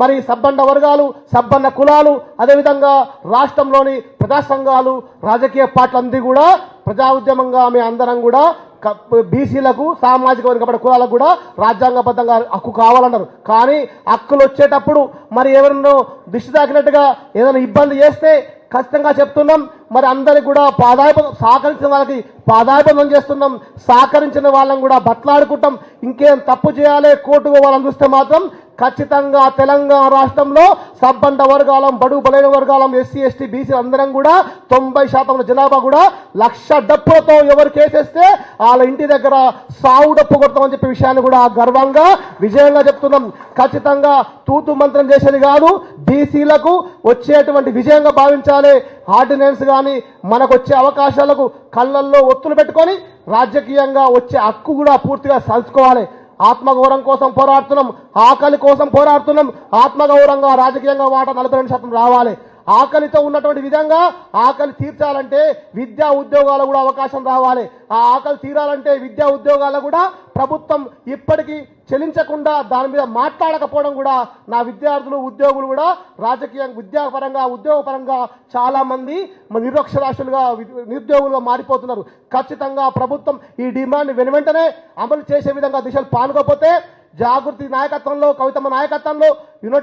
మరి సబ్బండ వర్గాలు సబ్బన్న కులాలు అదేవిధంగా రాష్ట్రంలోని ప్రజా సంఘాలు రాజకీయ పార్టీలందరూ కూడా ప్రజా ఉద్యమంగా ఆమె అందరం కూడా బీసీలకు సామాజిక వర్గపడ కులాలకు కూడా రాజ్యాంగబద్ధంగా హక్కు కావాలన్నారు. కానీ హక్కులు వచ్చేటప్పుడు మరి ఎవరినో దిష్టి తాకినట్టుగా ఏదైనా ఇబ్బంది చేస్తే ఖచ్చితంగా చెప్తున్నాం. మరి అందరికి కూడా పాదాయప సహకరించిన వాళ్ళకి పాదాయపదం చేస్తున్నాం. సహకరించిన వాళ్ళని కూడా బట్లాడుకుంటాం. ఇంకేం తప్పు చేయాలి కోర్టుకు వాళ్ళని చూస్తే మాత్రం ఖచ్చితంగా తెలంగాణ రాష్ట్రంలో సబ్బండ వర్గాలం బడుగు బలైన వర్గాలం ఎస్సీ ఎస్టీ బీసీ అందరం కూడా తొంభై శాతం జనాభా కూడా లక్ష డప్పులతో ఎవరు కేసేస్తే వాళ్ళ ఇంటి దగ్గర సావు డప్పు కొడతామని చెప్పే విషయాన్ని కూడా గర్వంగా విజయంగా చెప్తున్నాం. ఖచ్చితంగా తూతు మంత్రం చేసేది కాదు బీసీలకు వచ్చేటువంటి విజయంగా భావించాలి. ఆర్డినెన్స్ కానీ మనకు వచ్చే అవకాశాలకు కళ్ళల్లో ఒత్తులు పెట్టుకొని రాజకీయంగా వచ్చే హక్కు కూడా పూర్తిగా సలుచుకోవాలి ఆత్మగౌరవం కోసం పోరాడుతున్నాం ఆకలి కోసం పోరాడుతున్నాం. ఆత్మగౌరవంగా రాజకీయంగా వాటా నలభై రెండు శాతం రావాలి. ఆకలితో ఉన్నటువంటి విధంగా ఆకలి తీర్చాలంటే విద్యా ఉద్యోగాలు కూడా అవకాశం రావాలి. ఆ ఆకలి తీరాలంటే విద్యా ఉద్యోగాలు కూడా ప్రభుత్వం ఇప్పటికీ చెలించకుండా దాని మీద మాట్లాడకపోవడం కూడా నా విద్యార్థులు ఉద్యోగులు కూడా రాజకీయ విద్యాపరంగా ఉద్యోగపరంగా చాలామంది నిరక్షరాశులుగా నిరుద్యోగులుగా మారిపోతున్నారు. ఖచ్చితంగా ప్రభుత్వం ఈ డిమాండ్ వెను వెంటనే అమలు చేసే విధంగా దిశలు పాల్గొపోతే జాగృతి నాయకత్వంలో కవితమ్మ నాయకత్వంలో యునైటెడ్